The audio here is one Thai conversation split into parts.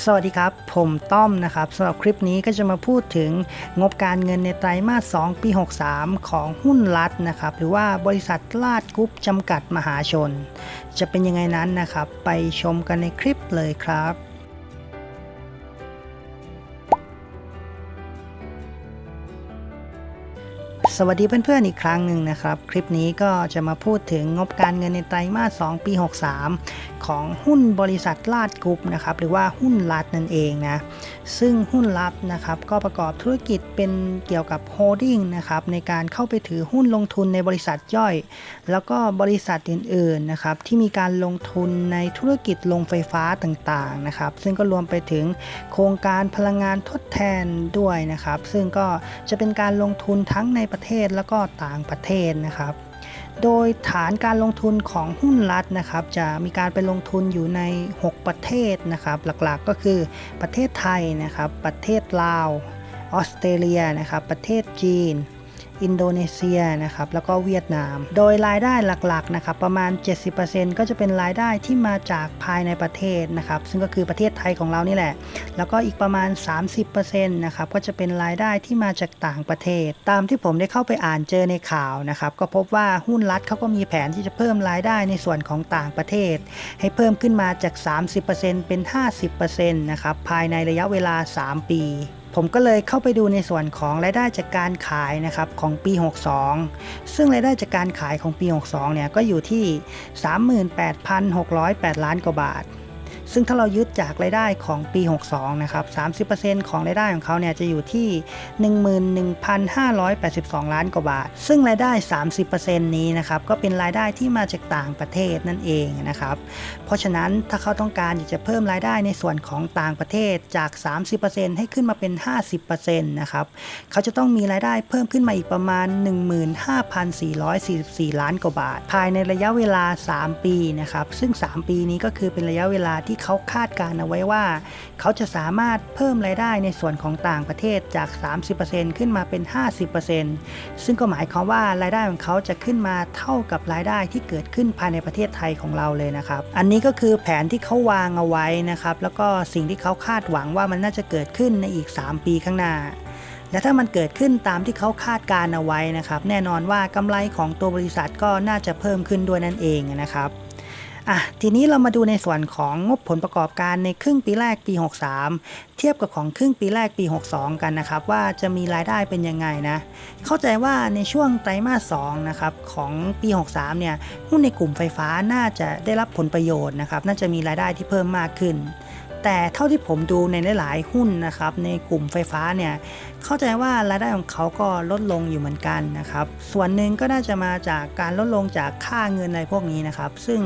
สวัสดีครับ ผมต้อมนะครับสำหรับคลิปนี้ก็จะมาพูดถึงงบการเงินในไตรมาส 2 ปี 63 ของหุ้นรัฐนะครับ หรือว่าบริษัทลาดกรุ๊ปจำกัดมหาชน จะเป็นยังไงนั้นนะครับ ไปชมกันในคลิปเลยครับ สวัสดีเพื่อนๆอีกครั้งหนึ่งนะครับ คลิปนี้ก็จะมาพูดถึงงบการเงินในไตรมาส 2 ปี 63 ของหุ้นบริษัทลาดกรุ๊ปนะครับหรือว่าหุ้นรัฐนั่นเองนะซึ่งหุ้นรัฐนะครับก็ประกอบธุรกิจเป็นเกี่ยวกับโฮดดิ้งนะครับในการเข้าไปถือหุ้นลงทุนในบริษัทย่อย แล้วก็บริษัทอื่นๆนะครับที่มีการลงทุนในธุรกิจลงไฟฟ้าต่างๆนะครับซึ่งก็รวมไปถึงโครงการพลังงานทดแทนด้วยนะครับซึ่งก็จะเป็นการลงทุนทั้งในประเทศแล้วก็ต่างประเทศนะครับ โดยฐานการลงทุนของหุ้นรัฐนะครับ จะมีการไปลงทุนอยู่ใน 6 ประเทศนะครับ หลักๆก็คือประเทศไทยนะครับ ประเทศลาว ออสเตรเลียนะครับ ประเทศจีน อินโดนีเซียนะครับแล้วก็เวียดนาม โดยรายได้หลักๆนะครับประมาณ 70%ก็จะเป็นรายได้ที่มาจากภายในประเทศนะครับซึ่งก็คือประเทศไทยของเรานี่แหละ แล้วก็อีกประมาณ 30%นะครับก็จะเป็นรายได้ที่มาจากต่างประเทศ ตามที่ผมได้เข้าไปอ่านเจอในข่าวนะครับก็พบว่าหุ้นรัฐเขาก็มีแผนที่จะเพิ่มรายได้ในส่วนของต่างประเทศ ให้เพิ่มขึ้นมาจาก 30%เป็น 50%นะครับภายในระยะเวลา 3 ปี ผมก็เลยเข้าไปดูในส่วนของรายได้จากการขายนะครับของปี 62 ซึ่งรายได้จากการขายของปี 62 เนี่ยก็อยู่ที่ 38,608 ล้านกว่าบาท ซึ่งถ้าเรายึดจากรายได้ของปี 62 นะครับ 30%ของรายได้ของเขาเนี่ยจะอยู่ที่ 11,582 ล้านกว่าบาท ซึ่งรายได้ 30%นี้นะครับก็เป็นรายได้ที่มาจากต่างประเทศนั่นเองนะครับ เพราะฉะนั้นถ้าเขาต้องการอยากจะเพิ่มรายได้ในส่วนของต่างประเทศจาก 30%ให้ขึ้นมาเป็น 50%นะครับ เขาจะต้องมีรายได้เพิ่มขึ้นมาอีกประมาณ 15,444 ล้านกว่าบาท ภายในระยะเวลา 3 ปีนะครับ ซึ่ง 3 ปีนี้ก็คือเป็นระยะเวลาที่เขาคาดการเอาไว้ว่า เขาจะสามารถเพิ่มรายได้ในส่วนของต่างประเทศจาก 30%ขึ้นมาเป็น 50%ซึ่งก็หมายความว่ารายได้ของเขาจะขึ้นมาเท่ากับรายได้ที่เกิดขึ้นภายในประเทศไทยของเราเลยนะครับ อันนี้ก็คือแผนที่เขาวางเอาไว้นะครับ แล้วก็สิ่งที่เขาคาดหวังว่ามันน่าจะเกิดขึ้นในอีก 3 ปีข้างหน้าและถ้ามันเกิดขึ้นตามที่เขาคาดการเอาไว้นะครับ แน่นอนว่ากำไรของตัวบริษัทก็น่าจะเพิ่มขึ้นด้วยนั่นเองนะครับ อะทีนี้เรามาดูในส่วนของงบผลประกอบการในครึ่งปีแรกปี 63 เทียบกับของครึ่งปีแรกปี 62 กันนะครับ ว่าจะมีรายได้เป็นยังไงนะ เข้าใจว่าในช่วงไตรมาส2นะครับของปี 63 เนี่ยหุ้นในกลุ่มไฟฟ้าน่าจะได้รับผลประโยชน์นะครับ น่าจะมีรายได้ที่เพิ่มมากขึ้น แต่เท่าที่ผมดูในหลาย ๆ หุ้นนะครับในกลุ่มไฟฟ้าเนี่ย เข้าใจว่ารายได้ของเขาก็ลดลงอยู่เหมือนกันนะครับ ส่วนหนึ่งก็น่าจะมาจากการลดลงจากค่าเงินอะไรพวกนี้นะครับ ซึ่ง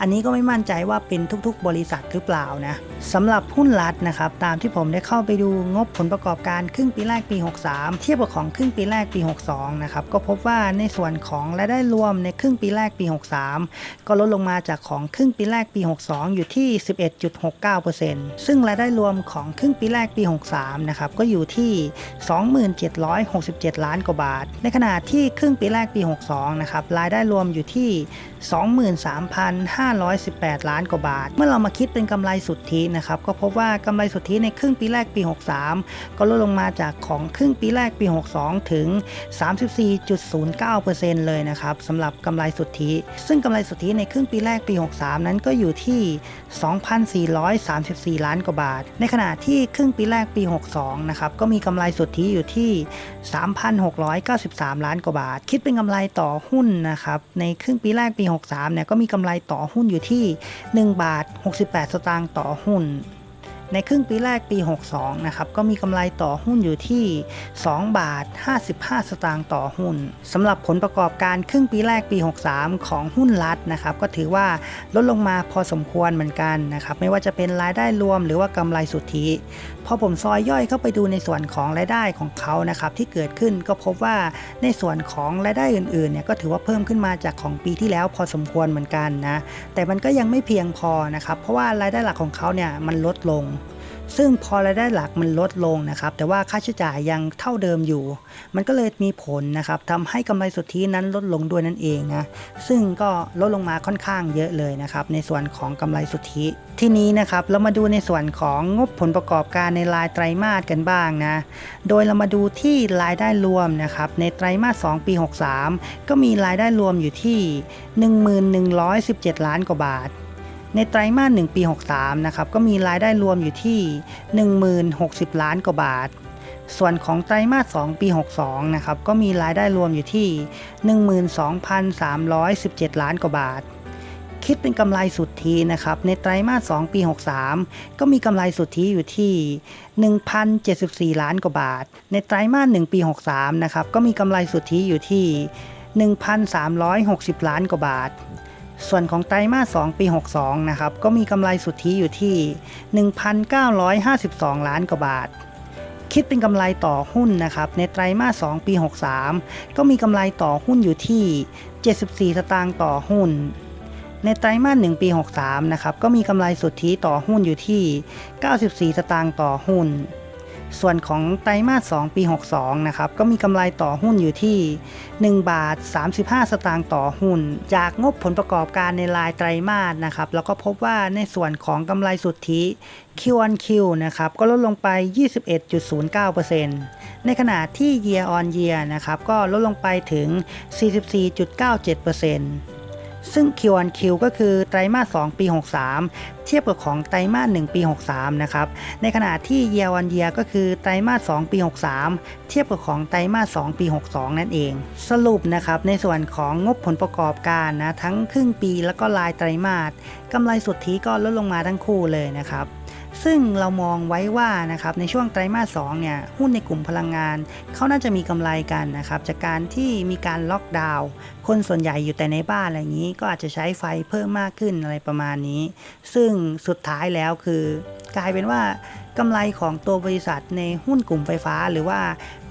อันนี้ก็ไม่มั่นใจว่าเป็นทุกๆ บริษัทหรือเปล่านะสำหรับหุ้นรัฐนะครับ ตามที่ผมได้เข้าไปดูงบผลประกอบการครึ่งปีแรกปี 63 เทียบกับของครึ่งปีแรกปี 62 นะครับ ก็พบว่าในส่วนของรายได้รวมในครึ่งปีแรกปี 63 ก็ลดลงมาจากของครึ่งปีแรกปี 62 อยู่ที่ 11.69%ซึ่งรายได้รวมของครึ่งปีแรกปี 63 นะครับ ก็อยู่ที่2767 ล้านกว่าบาท ในขณะที่ครึ่งปีแรกปี 62 นะครับ รายได้รวมอยู่ที่ 23,518 ล้านกว่าบาท เมื่อเรามาคิดเป็นกำไรสุทธินะครับ ก็พบว่ากำไรสุทธิในครึ่งปีแรกปี 63 ก็ลดลงมาจากของครึ่งปีแรกปี 62 ถึง 34.09%เลยนะครับสำหรับกำไรสุทธิ ซึ่งกำไรสุทธิในครึ่งปีแรกปี 63 นั้นก็อยู่ที่ 2,434 ล้านกว่าบาท ในขณะที่ครึ่งปีแรกปี 62 นะครับ ก็มีกำไรสุทธิอยู่ที่ 3,693 ล้านกว่าบาท คิดเป็นกำไรต่อหุ้นนะครับ ในครึ่งปีแรกปี 63 เนี่ย ก็มีกำไรต่อหุ้นอยู่ที่ 1 บาท 68 สตางค์ต่อหุ้น ในครึ่งปีแรกปี 62 นะครับ ก็มีกำไรต่อหุ้นอยู่ที่ 2 บาท 55 สตางค์ต่อหุ้นสำหรับผลประกอบการครึ่งปีแรกปี 63 ของหุ้นรัฐนะครับ ก็ถือว่าลดลงมาพอสมควรเหมือนกันนะครับ ไม่ว่าจะเป็นรายได้รวมหรือว่ากำไรสุทธิ พอผมซอยย่อยเข้าไปดูในส่วนของรายได้ของเขานะครับ ที่เกิดขึ้นก็พบว่าในส่วนของรายได้อื่นๆ เนี่ยก็ถือว่าเพิ่มขึ้นมาจากของปีที่แล้วพอสมควรเหมือนกันนะ แต่มันก็ยังไม่เพียงพอนะครับ เพราะว่ารายได้หลักของเขาเนี่ยมันลดลง ซึ่งพอรายได้หลักมันลดลงนะครับ แต่ว่าค่าใช้จ่ายยังเท่าเดิมอยู่ มันก็เลยมีผลนะครับทำให้กำไรสุทธินั้นลดลงด้วยนั่นเองนะ ซึ่งก็ลดลงมาค่อนข้างเยอะเลยนะครับ ในส่วนของกำไรสุทธิ ที่นี้นะครับ เรามาดูในส่วนของงบผลประกอบการในรายไตรมาสกันบ้างนะ โดยเรามาดูที่รายได้รวมนะครับ ในไตรมาส 2 ปี 63 ก็มีรายได้รวมอยู่ที่ 1117 ล้านกว่าบาท ในไตรมาส1ปี 63 นะครับ ก็มีรายได้รวมอยู่ที่ 1060 ล้านกว่าบาท ส่วนของไตรมาส2ปี 62 นะครับ ก็มีรายได้รวมอยู่ที่ 12,317 ล้านกว่าบาท คิดเป็นกำไรสุทธินะครับ ในไตรมาส2ปี 63 ก็มีกำไรสุทธิอยู่ที่ 1,074 ล้านกว่าบาท ในไตรมาส1ปี 63 นะครับ ก็มีกำไรสุทธิอยู่ที่ 1,360 ล้านกว่าบาท ส่วนของไตรมาส 2 ปี 62 นะครับ ก็มีกำไรสุทธิอยู่ที่ 1,952 ล้านกว่าบาท คิดเป็นกำไรต่อหุ้นนะครับ ในไตรมาส 2 ปี 63 ก็มีกำไรต่อหุ้นอยู่ที่ 74 สตางค์ต่อหุ้น ในไตรมาส 1 ปี 63 นะครับ ก็มีกำไรสุทธิต่อหุ้นอยู่ที่ 94 สตางค์ต่อหุ้น ส่วนของไตรมาส 2 ปี 62 นะครับ ก็มีกำไรต่อหุ้นอยู่ที่ 1 บาท 35 สตางค์ต่อหุ้น จากงบผลประกอบการในรายไตรมาสนะครับ แล้วก็พบว่าในส่วนของกำไรสุทธิ Q1Q นะครับ ก็ลดลงไป 21.09%ในขณะที่ Year on Year นะครับ ก็ลดลงไปถึง 44.97% ซึ่ง Q1Q ก็คือไตรมาส 2 ปี 63 เทียบกับของไตรมาส 1 ปี 63 นะครับ ในขณะที่ Year on Year ก็คือไตรมาส 2 ปี 63 เทียบกับของไตรมาส 2 ปี 62 นั่นเอง สรุปนะครับ ในส่วนของงบผลประกอบการนะ ทั้งครึ่งปีแล้วก็รายไตรมาสกำไรสุทธิก็ลดลงมาทั้งคู่เลยนะครับ ซึ่งเรามองไว้ว่านะครับในช่วงไตรมาส2เนี่ยหุ้นในกลุ่มพลังงาน เขาน่าจะมีกำไรกันนะครับจากการที่มีการล็อกดาวน์คนส่วนใหญ่อยู่แต่ในบ้านอะไรอย่างนี้ ก็อาจจะใช้ไฟเพิ่มมากขึ้นอะไรประมาณนี้ ซึ่งสุดท้ายแล้วคือกลายเป็นว่ากำไรของตัวบริษัทในหุ้นกลุ่มไฟฟ้า หรือว่า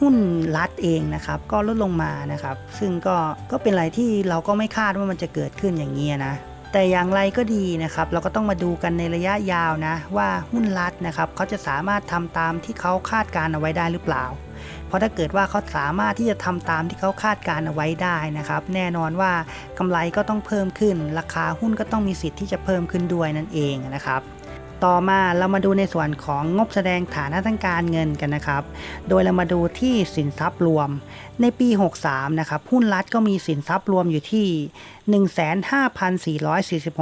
หุ้นรัฐเองนะครับ ก็ลดลงมานะครับ ซึ่งก็ก็เป็นอะไรที่เราก็ไม่คาดว่ามันจะเกิดขึ้นอย่างนี้นะ แต่อย่างไรก็ดีนะครับ เราก็ต้องมาดูกันในระยะยาวนะ ว่าหุ้นรัฐนะครับเขาจะสามารถทำตามที่เขาคาดการเอาไว้ได้หรือเปล่า เพราะถ้าเกิดว่าเขาสามารถที่จะทำตามที่เขาคาดการเอาไว้ได้นะครับ แน่นอนว่ากำไรก็ต้องเพิ่มขึ้น ราคาหุ้นก็ต้องมีสิทธิ์ที่จะเพิ่มขึ้นด้วยนั่นเองนะครับ ต่อมาเรามาดูในส่วนของงบแสดงฐานะทางการเงินกันนะครับ โดยเรามาดูที่สินทรัพย์รวม ในปี 63 นะครับหุ้นรัฐก็มีสินทรัพย์รวมอยู่ที่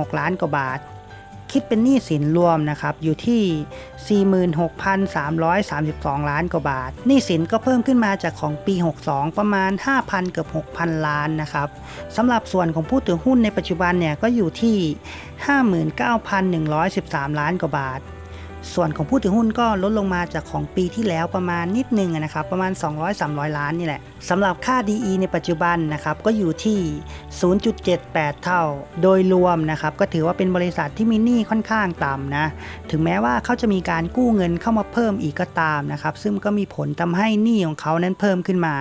15,446 ล้านกว่าบาท คิดเป็นหนี้สินรวมนะครับอยู่ที่ 46,332 ล้านกว่าบาทหนี้สินก็เพิ่มขึ้นมาจากของปี 62 ประมาณ 5,000 เกือบ 6,000 ล้านนะครับสำหรับส่วนของผู้ถือหุ้นในปัจจุบันเนี่ยก็อยู่ที่ 59,113 ล้านกว่าบาท ส่วนของผู้ถือหุ้นก็ลดลงมาจากของปีที่แล้วประมาณนิดนึงนะครับ ประมาณ 200-300 ล้านนี่แหละสำหรับค่า DE ในปัจจุบันนะครับ ก็อยู่ที่ 0.78 เท่า โดยรวมนะครับ ก็ถือว่าเป็นบริษัทที่มีหนี้ค่อนข้างต่ำนะ ถึงแม้ว่าเขาจะมีการกู้เงินเข้ามาเพิ่มอีกก็ตามนะครับ ซึ่งก็มีผลทำให้หนี้ของเขานั้นเพิ่มขึ้นมา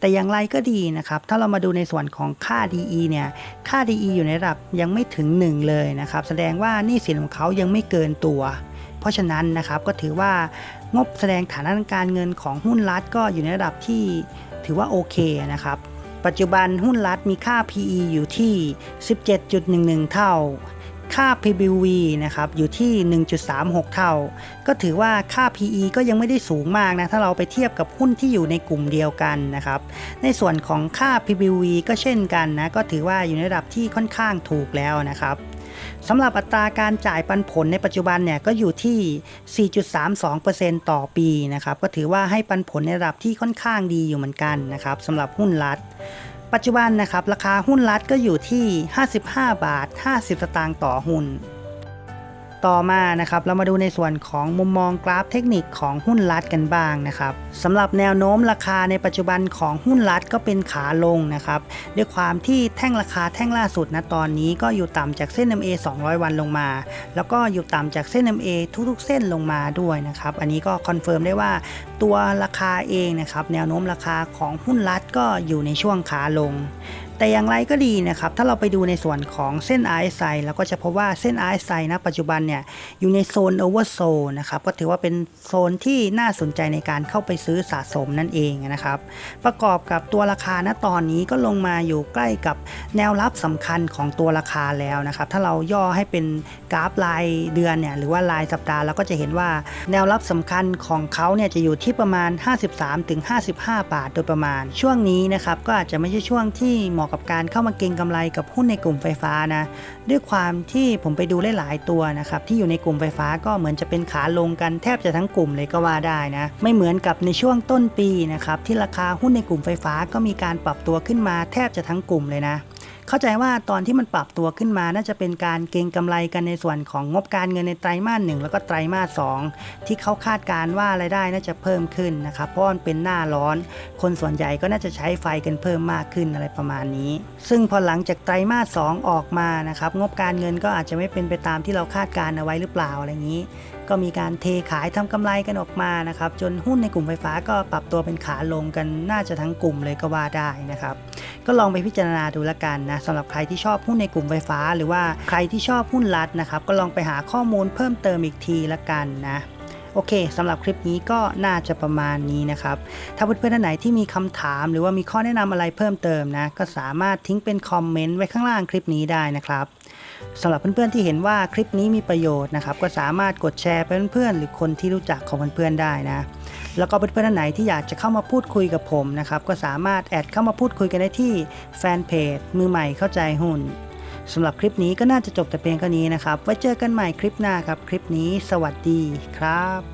แต่อย่างไรก็ดีนะครับ ถ้าเรามาดูในส่วนของค่า DE เนี่ย ค่า DE อยู่ในระดับยังไม่ถึง 1 เลยนะครับ แสดงว่าหนี้สินของเขายังไม่เกินตัว เพราะฉะนั้นนะครับก็ถือว่างบแสดงฐานะทางการเงินของหุ้นรัฐก็อยู่ในระดับที่ถือว่าโอเคนะครับ ปัจจุบันหุ้นรัฐมีค่า PE อยู่ที่ 17.11 เท่า ค่า PBV นะครับอยู่ที่ 1.36 เท่า ก็ถือว่าค่า PE ก็ยังไม่ได้สูงมากนะ ถ้าเราไปเทียบกับหุ้นที่อยู่ในกลุ่มเดียวกันนะครับ ในส่วนของค่า PBV ก็เช่นกันนะ ก็ถือว่าอยู่ในระดับที่ค่อนข้างถูกแล้วนะครับ สำหรับอัตราการจ่ายปันผลในปัจจุบันเนี่ยก็อยู่ที่ 4.32%ต่อปีนะครับก็ถือว่าให้ปันผลในระดับที่ค่อนข้างดีอยู่เหมือนกันนะครับสำหรับหุ้นรัฐ ปัจจุบันนะครับราคาหุ้นรัฐก็อยู่ที่ 55 บาท 50 สตางค์ต่อหุ้น ต่อมานะครับเรามาดูในส่วนของมุมมองกราฟเทคนิคของหุ้นรัฐกันบ้างนะครับสำหรับแนวโน้มราคาในปัจจุบันของหุ้นรัฐก็เป็นขาลงนะครับด้วยความที่แท่งราคาแท่งล่าสุดนะตอนนี้ก็อยู่ต่ำจากเส้น MA 200 วันลงมา แล้วก็อยู่ต่ำจากเส้น MA ทุกๆ เส้นลงมาด้วยนะครับอันนี้ก็คอนเฟิร์มได้ว่าตัวราคาเองนะครับแนวโน้มราคาของหุ้นรัฐก็อยู่ในช่วงขาลง แต่อย่างไรก็ดีนะครับ ถ้าเราไปดูในส่วนของเส้น RSI เราก็จะพบว่าเส้น RSI ณปัจจุบันเนี่ยอยู่ในโซน Oversold นะครับ ก็ถือว่าเป็นโซนที่น่าสนใจในการเข้าไปซื้อสะสมนั่นเองนะครับ ประกอบกับตัวราคาณตอนนี้ก็ลงมาอยู่ใกล้กับแนวรับสำคัญของตัวราคาแล้วนะครับ ถ้าเราย่อให้เป็นกราฟรายเดือนเนี่ยหรือว่ารายสัปดาห์เราก็จะเห็นว่าแนวรับสำคัญของเขาเนี่ยจะอยู่ที่ประมาณ 53-55 บาท โดยประมาณ ช่วงนี้นะครับก็อาจจะไม่ใช่ช่วงที่เหมาะกับการเข้ามาเก็งกำไรกับหุ้นในกลุ่มไฟฟ้านะ ด้วยความที่ผมไปดูหลายๆตัวนะครับที่อยู่ในกลุ่มไฟฟ้าก็เหมือนจะเป็นขาลงกันแทบจะทั้งกลุ่มเลยก็ว่าได้นะไม่เหมือนกับในช่วงต้นปีนะครับที่ราคาหุ้นในกลุ่มไฟฟ้าก็มีการปรับตัวขึ้นมาแทบจะทั้งกลุ่มเลยนะ เข้าใจว่าตอนที่มันปรับตัวขึ้นมาน่าจะเป็นการเก็งกำไรกันในส่วนของงบการเงินในไตรมาสหนึ่งแล้วก็ไตรมาสสองที่เขาคาดการณ์ว่ารายได้น่าจะเพิ่มขึ้นนะครับเพราะมันเป็นหน้าร้อน คนส่วนใหญ่ก็น่าจะใช้ไฟกันเพิ่มมากขึ้นอะไรประมาณนี้ ซึ่งพอหลังจากไตรมาสสองออกมานะครับงบการเงินก็อาจจะไม่เป็นไปตามที่เราคาดการณ์เอาไว้หรือเปล่าอะไรอย่างนี้ก็มีการเทขายทำกำไรกันออกมานะครับ จนหุ้นในกลุ่มไฟฟ้าก็ปรับตัวเป็นขาลงกันน่าจะทั้งกลุ่มเลยก็ว่าได้นะครับ ก็ลองไปพิจารณาดูละกันนะสำหรับใครที่ชอบหุ้นในกลุ่มไฟฟ้า หรือว่าใครที่ชอบหุ้นรัฐนะครับ ก็ลองไปหาข้อมูลเพิ่มเติมอีกทีละกันนะโอเคสำหรับคลิปนี้ก็น่าจะประมาณนี้นะครับ ถ้าเพื่อนๆท่านไหนที่มีคำถามหรือว่ามีข้อแนะนำอะไรเพิ่มเติมนะ ก็สามารถทิ้งเป็นคอมเมนต์ไว้ข้างล่างคลิปนี้ได้นะครับ สำหรับเพื่อนๆที่เห็นว่าคลิปนี้มีประโยชน์นะครับก็สามารถกดแชร์ไปเพื่อนๆหรือคนที่รู้จักของเพื่อนๆได้นะแล้วก็เพื่อนๆท่านไหนที่อยากจะเข้ามาพูดคุยกับผมนะครับก็สามารถแอดเข้ามาพูดคุยกันได้ที่แฟนเพจมือใหม่เข้าใจหุ้นสำหรับคลิปนี้ก็น่าจะจบแต่เพียงเท่านี้นะครับไว้เจอกันใหม่คลิปหน้าครับคลิปนี้ สวัสดีครับ